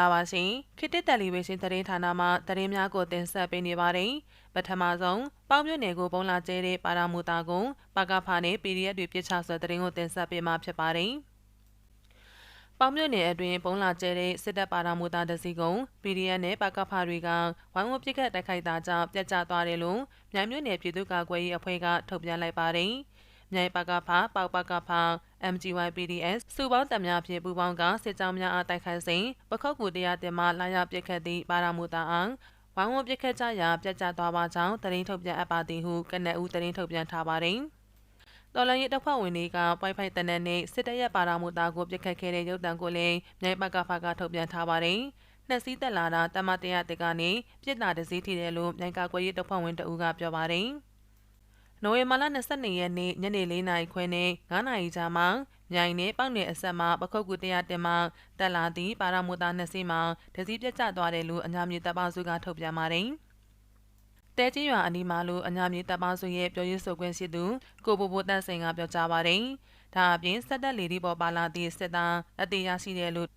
္ဂလာပါရှင်ခေတ်တစ်တယ်လီဗေးရှင်းသတင်းဌာနမှသတင်းများကိုတင်ဆက်ပေးနေပါတယ်ပထမဆုံးပေါင်းမြို့နယ်ကိုပုံလာကျဲတဲ့ပါရာမူတာကိုပါကဖာနဲ့ PDF တွေပြစ်ချဆွဲသတင်းကိုတင်ဆက်ပေးမှာဖြစ်ပါတယ်ပေါင်းမြို့နယ်အတွင်းပုံလာကျဲတဲ့စစ်တပ်ပါရာမူတာတစီကုံ PDF နဲ့ပါကဖာတွေကဝိုင်းဝန်းပစ်ခတ်တိုက်ခိုက်တာကြောင့်ပြတ်ကျသွားတယ်လို့မြိုင်မြို့နယ်ပြည်သူ့ကာကွယ်ရေးအဖွဲ့ကထုတ်ပြန်လိုက်ပါတယ်။မြိုင်ပကဖပေါပကဖ MGY PDS စုပေါင်းတပ်များဖြင့်ပူးပေါင်းကစစ်ကြောင်းများအားတိုက်ခိုက်စဉ်ပခောက်ကူတရားတင်မှလာရောက်ပစ်ခတ်သည့်ပါရမူတာအောင်ဝိုင်းဝန်းပစ်ခတ်ကြရာပြတ်ကျသွားပါကြောင်းတရင်ထုတ်ပြန်အပ်ပါသည်ဟုကနအူးတရင်ထုတ်ပြန်ထားပါတယ်။တော်လန်ရေးတပ်ဖွဲ့ဝင်တွေကပိုက်ဖိုက်တနက်နဲ့စစ်တပ်ရဲ့ပါရမူတာကိုပြစ်ခတ်ခဲ့တဲ့ရုပ်တံကိုလည်းမြိုင်ပကဖကထုတ်ပြန်ထားပါတယ်။နှစ်စီးတက်လာတာတမတရားတကနေပြစ်တာတစည်းထိတယ်လို့မြိုင်ကာကွယ်ရေးတပ်ဖွဲ့ဝင်တအူးကပြောပါတယ်။ နိုဝင်ဘာလ22ရက်နေ့ညနေ4နာရီခွဲနဲ့9နာရီကြားမှာမြိုင်နဲ့ပောက်နယ်အဆက်မှာပခုတ်ကူတရားတင်မှတက်လာသည့်ပါရမူတာနှစ်စီးမှာတစည်းပြတ်ကျသွားတယ်လို့အညာမြေတပ်ပေါင်းစုကထုတ်ပြန်ပါတယ်။တဲကြီးရွာအနီးမှာလို့အညာမြေတပ်ပေါင်းစုရဲ့ပြောရေးဆိုခွင့်ရှိသူကိုဘိုဘိုတန့်စိန်ကပြောကြားပါတယ်။ဒါအပြင်စက်တက်လီဒီပေါ်ပါလာသည့်စစ်သားအသေးရရှိတယ်လို့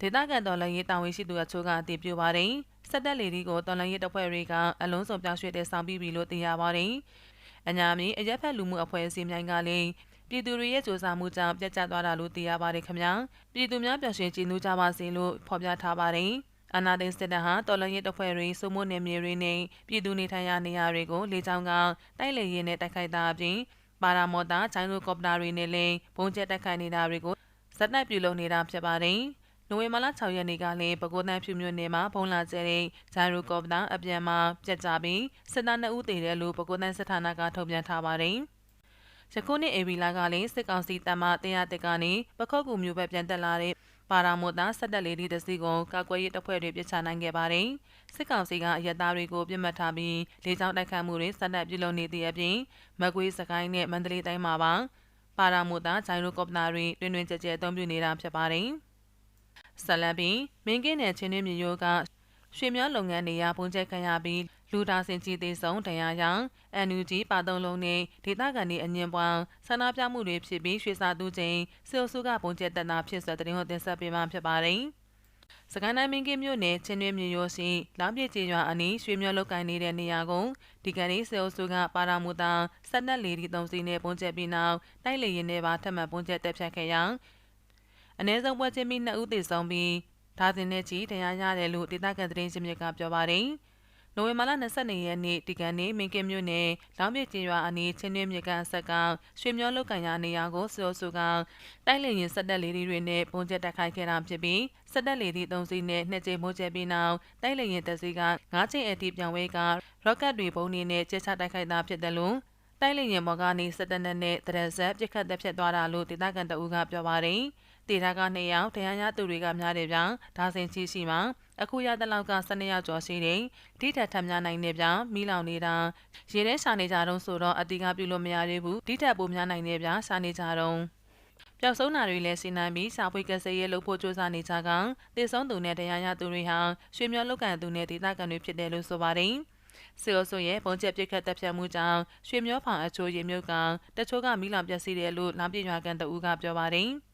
ဒေသခံတော်လှန်ရေးတာဝန်ရှိသူအချို့ကအတည်ပြုပါတယ်။စက်တက်လီဒီကိုတော်လှန်ရေးတပ်ဖွဲ့တွေကအလုံးစုံပြောင်းရွှေ့တဲ့ဆောင်ပြီးပြီလို့သိရပါတယ်။ အညာမီအရက်ဖက်လူမှုအဖွဲ့အစည်းမြိုင်ကလည်းပြည်သူတွေရဲ့စူးစမ်းမှုကြောင့်ပြတ်ကျသွားတာလို့သိရပါတယ်ခင်ဗျာပြည်သူများပျော်ရွှင်ကြည်နူးကြပါစေလို့ဖော်ပြထားပါတယ်အနာသိန်းစစ်တပ်ဟာတော်လှန်ရေးတပ်ဖွဲ့တွေစုမိုးနယ်မြေတွေနဲ့ပြည်သူနေထိုင်ရာနေရာတွေကိုလေကြောင်းကတိုက်လေယာဉ်နဲ့တိုက်ခိုက်တာအပြင်ပါရာမော်တာချိုင်းလိုကော်ပတာတွေနဲ့လည်းဘုံကျက်တိုက်ခိုက်နေတာတွေကိုဇက်တိုက်ပြုလုပ်နေတာဖြစ်ပါတယ်။ နိုဝင်ဘာလ6ရက်နေ့ကလည်းပဲခူးတန်းဖြူမြို့နယ်မှာဖုံးလာကျတဲ့ဂျိုင်ရိုကော်ပတာအပြန်မှာပြက်ကြပြီးစစ်သား2ဦးသေတယ်လို့ပဲခူးတန်းစစ်ဌာနကထုတ်ပြန်ထားပါတယ်။ယခုနှစ်အေဗီလာကလည်းစစ်ကောင်စီတပ်မှတရားတက်ကနေပခုတ်ကူမျိုးပဲပြန်တက်လာတဲ့ပါရာမိုတာဆက်တက်လေးဒီတစီကိုကာကွယ်ရေးတပ်ဖွဲ့တွေပြစ်ချနိုင်ခဲ့ပါတယ်။စစ်ကောင်စီကအရက်သားတွေကိုပြစ်မှတ်ထားပြီးလေကြောင်းတိုက်ခတ်မှုတွေဆက်တက်ပြုလုပ်နေတဲ့အပြင်မကွေးစကိုင်းနဲ့မန္တလေးတိုင်းမှာပါပါရာမိုတာဂျိုင်ရိုကော်ပတာတွေတွင်တွင်ကြဲကြဲအသုံးပြုနေတာဖြစ်ပါတယ်။ ဆက်လက်ပြီးမင်းကင်းနယ်ချင်းတွင်းမြေရိုးကရွှေများလုပ်ငန်းတွေရပုံကျက်ခံရပြီးလူတာစင်ကြီးသေးဆုံးတရားရောင် NUG ပါတုံးလုံးနဲ့ဒေသခံတွေအငင်းပွားဆန္ဒပြမှုတွေဖြစ်ပြီးရွှေစာသူချင်းစေိုစုကပုံကျက်တက်တာဖြစ်ဆိုတဲ့တင်ကိုတင်ဆက်ပေးမှာဖြစ်ပါတယ်။စကိုင်းတိုင်းမင်းကင်းမြို့နယ်ချင်းတွင်းမြေရိုးရှိလောင်ပြည့်ကျေးရွာအနီးရွှေမျိုးလောက်ကိုင်းနေတဲ့နေရာကိုဒီကနေ့စေိုစုကပါရာမူတာဆက်နက်လီဒီသုံးစီနဲ့ပုံကျက်ပြီးနောက်တိုက်လေရင်တွေပါထပ်မံပုံကျက်တက်ဖြတ်ခဲ့ရာ အ ਨੇ ဆုံးပွဲချင်းပြီးနှစ်ဦးသေဆုံးပြီးဒါဇင်နဲ့ချီတရားရတယ်လို့ဒေသခံသတင်းရှင်မြစ်ကပြောပါတယ်။နိုဝင်ဘာလ22ရက်နေ့ဒီကနေ့မင်းကင်းမြို့နယ်လောင်ပြကျင်းရွာအနီးချင်းတွင်းမြစ်ကအဆက်ကရွှေမျောလုတ်ကန်ရနေရာကိုစိုးစိုးကတိုက်လေရင်စက်တက်လေးတွေနဲ့ပုံကျက်တက်ခိုက်ခဲ့တာဖြစ်ပြီးစက်တက်လေးတွေ၃စီးနဲ့နှစ်ကြိမ်မိုးကျက်ပြီးနောက်တိုက်လေရင်တက်စီက၅ချိန်အထိပြောင်းဝဲကရော့ကတ်တွေပုံနေနဲ့ကျချတိုက်ခိုက်တာဖြစ်တယ်လို့ တိုက်လေရင်ဘော်ကနေစက်တက်နဲ့တရက်ဆက်ပြစ်ခတ်တက်ဖြစ်သွားတာလို့ဒေသခံတအူးကပြောပါတယ်။တေတာက2ယောက်တရားရသူတွေကများတယ်ဗျာဒါစင်ချီရှိမှာအခုရတဲ့လောက်က12ယောက်ကျော်ရှိတယ်ဒီထက်ထပ်များနိုင်နေဗျာမိလောင်နေတာရေထဲရှာနေကြတော့ဆိုတော့အတီးကပြုလို့မရသေးဘူးဒီထက်ပိုများနိုင်နေဗျာရှာနေကြတော့ပျောက်ဆုံးတာတွေလည်းစီနိုင်ပြီးစာပွေကစရဲလို့ဖို့စ조사နေကြကတေဆုံးသူနဲ့တရားရသူတွေဟာရွှေမျောလောက်ကန်သူနဲ့ဒေသခံတွေဖြစ်တယ်လို့ဆိုပါတယ် စေအိုဆိုရဲ့ပုံချက်ပြစ်ခတ်တပ်ဖြတ်မှုကြောင့်ရွှေမျောဖောင်အချိုးရေမြုပ်ကတချို့ကမိလောင်ပျက်စီးတယ်လို့လောင်ပြရွာကန်တူကပြောပါတယ်။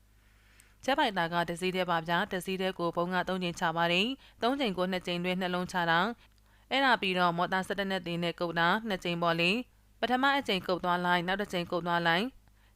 ချက်ပိုက်တာကတစည်းတဲ့ပါဗျာတစည်းတဲ့ကိုဘုံက၃ချိန်ချပါတယ်၃ချိန်ကို2ချိန်တွဲနှလုံးချတာအဲ့ဒါပြီးတော့မော်တာ၁၁နဲ့တင်နဲ့ကုတ်တာ2ချိန်ပေါ့လေပထမအချိန်ကုတ်သွားလိုက်နောက်တစ်ချိန်ကုတ်သွားလိုက်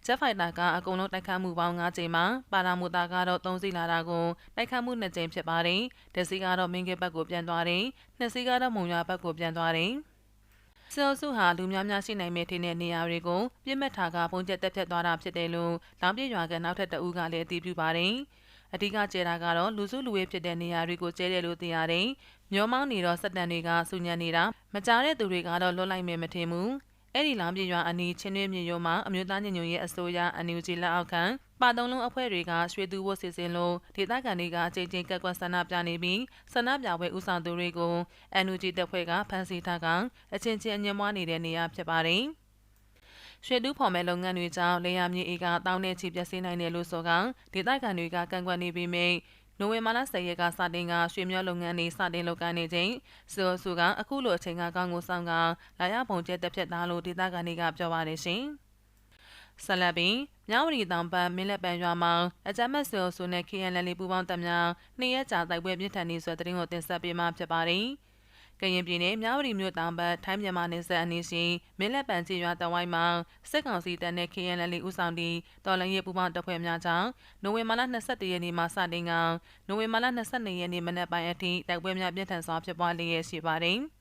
ဂျက်ဖိုက်တာကအကုန်လုံးတိုက်ခတ်မှုပေါင်း9ချိန်မှာပါရာမူတာကတော့3စီးလာတာကိုတိုက်ခတ်မှု2ချိန်ဖြစ်ပါတယ်။တစ်စီးကတော့မင်းကဘက်ကိုပြန်သွားတယ်။နှစ်စီးကတော့မုံရွာဘက်ကိုပြန်သွားတယ်။ဆယ်စုဟာလူများများရှိနိုင်မဲ့ထင်းတဲ့နေရာတွေကိုပြစ်မှတ်ထားကပုံကျက်တက်ဖြတ်သွားတာဖြစ်တယ်လို့လောင်ပြရွာကနောက်ထပ်တအူးကလည်းအတည်ပြုပါတယ်။အဓိကကျဲတာကတော့လူစုလူဝေးဖြစ်တဲ့နေရာတွေကိုကျဲတယ်လို့သိရတယ်။မျောမောင်းနေတော့စက်တန်တွေကစူညံနေတာမကြားတဲ့သူတွေကတော့လွတ်လိုက်မယ်မထင်ဘူး။ အဲ့ဒီလောင်ပြရွာအနီးချင်းတွင်းမြေရုံမှာအမျိုးသားညီညွတ်ရေးအစိုးရအန်ယူဂျီလက်အောက်ခံပါတုံးလုံးအဖွဲ့တွေကရွှေသူဝတ်စီစဉ်လို့ဒေသခံတွေကအကြိမ်ကြိမ်ကက်ကွက်ဆန္ဒပြနေပြီးဆန္ဒပြပွဲဥဆောင်သူတွေကိုအန်ယူဂျီတပ်ဖွဲ့ကဖမ်းဆီးထားကအချင်းချင်းအငြင်းမွားနေတဲ့နေရာဖြစ်ပါတယ်။ရွှေတူးဖော်မဲ့လုပ်ငန်းတွေကြောင့်လေယာမြေအေကတောင်းတဲ့ချီပျက်စီးနိုင်တယ်လို့ဆိုကဒေသခံတွေကကန့်ကွက်နေပြီးမြ နိုဝင်ဘာလ10ရက်ကစတင်ကရွှေမျောလုပ်ငန်းတွေစတင်လုပ်ကိုင်နေချိန်ဆိုဆူကအခုလိုအချိန်ကကောင်းကိုဆောင်ကလာရပုံကျဲတက်ဖြတ်သားလို့ဒေသခံတွေကပြောပါတယ်ရှင်။ဆလဘီမြဝတီတောင်ပတ်မင်းလက်ပံရွာမှာအကြမ်းမဲ့ဆွေဆိုနဲ့ KNL ပူပေါင်းတပ်များနှစ်ရက်ကြာတိုက်ပွဲပြင်းထန်နေဆိုတဲ့သတင်းကိုတင်ဆက်ပေးမှာဖြစ်ပါတယ်။ ကရင်ပြည်နယ်မြဝတီမြို့တောင်ဘက်ထိုင်းမြန်မာနယ်စပ်အနီးရှိမင်းလက်ပံချီရွာတဝိုင်းမှာစစ်ကောင်စီတပ်နဲ့ KNL ဦးဆောင်သည့်တော်လှန်ရေးပူးပေါင်းတပ်ဖွဲ့များကြောင့်နိုဝင်ဘာလ22ရက်နေ့မှစတင်ကနိုဝင်ဘာလ22ရက်နေ့မနက်ပိုင်းအထိတိုက်ပွဲများပြင်းထန်စွာဖြစ်ပွားလျက်ရှိပါတယ်။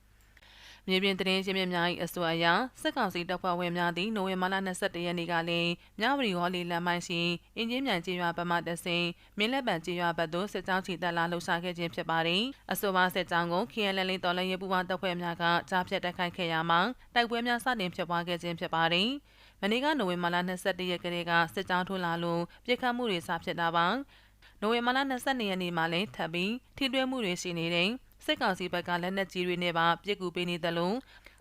မြေပြင်သတင်းရင်းမြစ်များ၏အဆိုအရစစ်ကောင်စီတပ်ဖွဲ့ဝင်များသည့်နိုဝင်ဘာလ22ရက်နေ့ကလည်းမြဝတီဟော်လီလမ်းမိုင်းရှိအင်ဂျင်မြန်ကျေးရွာဘက်မှတဆင်မင်းလက်ပံကျေးရွာဘက်သို့စစ်ကြောင်းချီတက်လာလှုပ်ရှားခဲ့ခြင်းဖြစ်ပါတယ်။အဆိုပါစစ်ကြောင်းကို KNL တော်လှန်ရေးပူးပေါင်းတပ်ဖွဲ့များကကြားဖြတ်တိုက်ခိုက်ခဲ့ရမှာတိုက်ပွဲများစတင်ဖြစ်ပွားခဲ့ခြင်းဖြစ်ပါတယ်။မနေ့ကနိုဝင်ဘာလ22ရက်ကလေးကစစ်ကြောင်းထိုးလာလို့ပြစ်ခတ်မှုတွေစဖြစ်တာပါ။နိုဝင်ဘာလ22ရက်နေ့မှာလည်းထပ်ပြီးထိတွေ့မှုတွေရှိနေတဲ့ စစ်ကောင်စီဘက်ကလက်နက်ကြီးတွေနဲ့ပါပြစ်ကူပေးနေတယ်လို့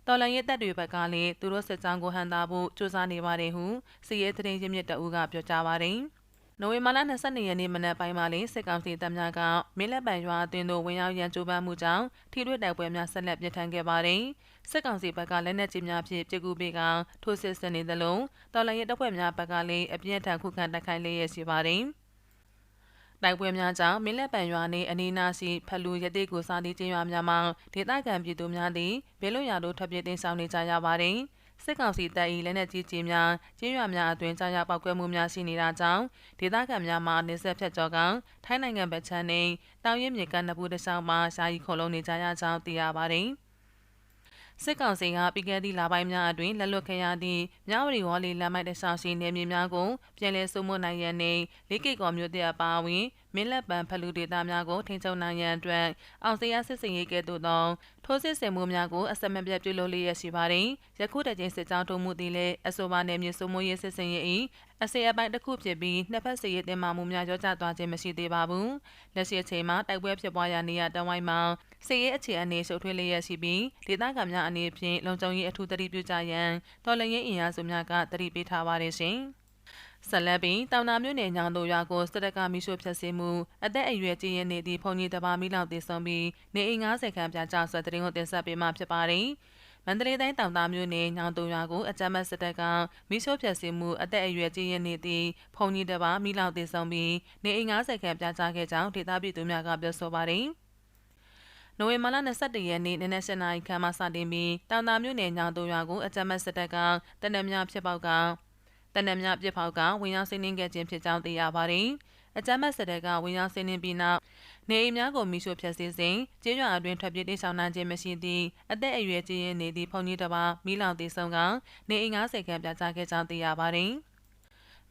တော်လန်ရဲ့တပ်တွေဘက်ကလည်းသူတို့စစ်ကြောင်းကိုဟန်တာဖို့စူးစမ်းနေပါတယ်ဟုစီရဲသတင်းရင်းမြစ်တအူးကပြောကြားပါတယ်။နိုဝင်ဘာလ22ရက်နေ့မနက်ပိုင်းမှာလေးစစ်ကောင်စီတပ်များကမင်းလက်ပံရွာအသွင်သို့ဝင်ရောက်ရန်ကြိုးပမ်းမှုကြောင့်ထိတွေ့တိုက်ပွဲများဆက်လက်ပြင်းထန်ခဲ့ပါတယ်။စစ်ကောင်စီဘက်ကလက်နက်ကြီးများဖြင့်ပြစ်ကူပေးကထိုးစစ်ဆင်နေသလိုတော်လန်ရဲ့တပ်ဖွဲ့များဘက်ကလည်းအပြင်းထန်ခုခံတိုက်ခိုက်လျက်ရှိပါတယ်။ တိုက်ပွဲများကြောင့်မင်းလက်ပံရွာနှင့်အနီးနားရှိဖလူရတိကိုစာတီကျင်းရွာများမှာဒေသခံပြည်သူများသည်ဘေးလွတ်ရာသို့ထွက်ပြေးတင်ဆောင်နေကြရပါသည်စစ်ကောင်စီတပ်၏လက်နက်ကြီးကြီးများကျင်းရွာများအတွင်ကြားရပောက်ကွဲမှုများရှိနေတာကြောင့်ဒေသခံများမှနေဆက်ဖြတ်ကျော်ကထိုင်းနိုင်ငံဗချမ်းနှင့်တောင်ရမြစ်ကနဘူးတဆောင်းမှရှားရီခုံလုံးနေကြရကြောင်းသိရပါသည် စစ်ကောင်စီကပြီးခဲ့သည့်လပိုင်းများအတွင်းလက်လွတ်ခဲ့ရသည့်မြဝတီဝေါ်လီလမ်းမိုက်တဆရှိနေမြေများကိုပြည်လဲစုမှုနိုင်ရန်နှင့်လေးကိကော်မျိုးတဲ့အပါအဝင် မင်းလက်ပံဖလူဒေတာများကိုထိန်းချုပ်နိုင်ရန်အတွက်အောင်စရာစစ်စင်ရေးကဲ့သို့သောထိုးစစ်ဆင်မှုများကိုအစမပြတ်ပြုလုပ်လျက်ရှိပါတယ်။ယခုတကြိမ်စစ်ကြောင်းထုံးမှုသည်လည်းအဆိုပါနယ်မြေစုမှုရေးစစ်စင်ရေး၏အစေအပိုင်းတစ်ခုဖြစ်ပြီးနှစ်ဖက်စစ်ရေးတင်မာမှုများရောကြသွားခြင်းမရှိသေးပါဘူး။လက်ရှိအချိန်မှာတိုက်ပွဲဖြစ်ပွားရာနေရာတဝိုင်းမှာစစ်ရေးအခြေအနေရှုပ်ထွေးလျက်ရှိပြီးဒေသခံများအနေဖြင့်လုံခြုံရေးအထူးသတိပြုကြရန်တော်လှန်ရေးအင်အားစုများကသတိပေးထားပါတယ်ရှင်။ ဆက်လက်ပြီးတောင်နာမြို့နယ်ညောင်တို့ရွာကိုစတက်ကမီရှို့ဖျက်ဆီးမှုအသက်အရွယ်ကြီးရင်းနေသည့်ဖုန်ကြီးတပါမီလောက်တည်ဆုံပြီးနေအိမ်90ခန့်ပြကြဆွဲတဲ့တင်ကိုတင်ဆက်ပေးမှဖြစ်ပါတယ်။မန္တလေးတိုင်းတောင်သားမြို့နယ်ညောင်တုံရွာကိုအကြမ်းမဲ့စစ်တပ်ကမိရှို့ဖျက်ဆီးမှုအသက်အရွယ်ကြီးရင်းနေသည့်ဖုန်ကြီးတပါမိလောက်တည်ဆုံပြီးနေအိမ်90ခန့်ပြကြခဲ့ကြောင်းဒေသပြည်သူများကပြောဆိုပါတယ်။နိုဝင်ဘာလ22ရက်နေ့နနက်7:00နာရီခန့်မှစတင်ပြီးတောင်တာမြို့နယ်ညောင်တုံရွာကိုအကြမ်းမဲ့စစ်တပ်ကတနက်များဖြစ်ပေါက်က တနက်မြပြစ်ဖောက်ကဝင်ရောက်စီးနင်းခဲ့ခြင်းဖြစ်ကြောင်းသိရပါတယ်။အကြမ်းမဲ့စစ်တပ်ကဝင်ရောက်စီးနင်းပြီးနောက်နေအိမ်များကိုမိရှို့ဖျက်ဆီးစဉ်ကျေးရွာအတွင်းထွက်ပြေးတိဆောင်နိုင်ခြင်းမရှိသည့်အသက်အရွယ်ကြီးရင်းနေသည့်ဖုန်ကြီးတစ်ပါးမိလောင်တည်ဆုံကနေအိမ်90ခန့်ပြချခဲ့ကြောင်းသိရပါတယ်။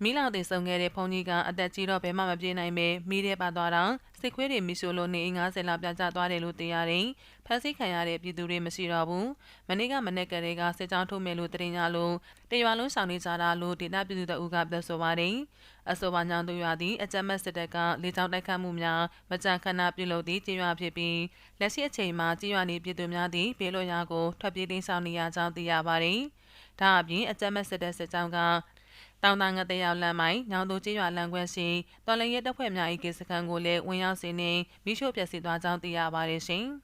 မိလောင်တင်ဆုံခဲ့တဲ့ဖုန်ကြီးကအသက်ကြီးတော့ဘယ်မှမပြေးနိုင်ပဲမိတဲ့ပါသွားတော့စစ်ခွေးတွေမိရှို့လို့နေ90လောက်ပြကျသွားတယ်လို့သိရတယ်။ဖမ်းဆီးခံရတဲ့ပြည်သူတွေမရှိတော့ဘူး။မနေ့ကမနေ့ကလေးကစစ်ကြောင်းထုတ်မယ်လို့တရင်ကြလို့တရွာလုံးဆောင်နေကြတာလို့ဒေသပြည်သူတို့ကပြောဆိုပါတယ်။အဆိုပါညောင်သူရွာသည်အကြမ်းမဲ့စစ်တပ်ကလေကြောင်းတိုက်ခတ်မှုများမကြံခဏပြုလုပ်သည့်ကြေးရွာဖြစ်ပြီးလက်ရှိအချိန်မှာကြေးရွာနေပြည်သူများသည့်ဘေးလွတ်ရာကိုထွက်ပြေးတိမ်းဆောင်နေရကြောင်းသိရပါတယ်။ဒါအပြင်အကြမ်းမဲ့စစ်တပ်စစ်ကြောင်းက တောင်တငတဲ့ရောက်လမ်းမိုင်ညောင်သူကြီးရွာလမ်းခွဲရှိတော်လရင်တပ်ဖွဲ့များ၏ကိစ္စခံကိုလည်းဝင်ရောက်စီနေမိရှို့ပျက်စီးသွားကြောင်းသိရပါတယ်ရှင်။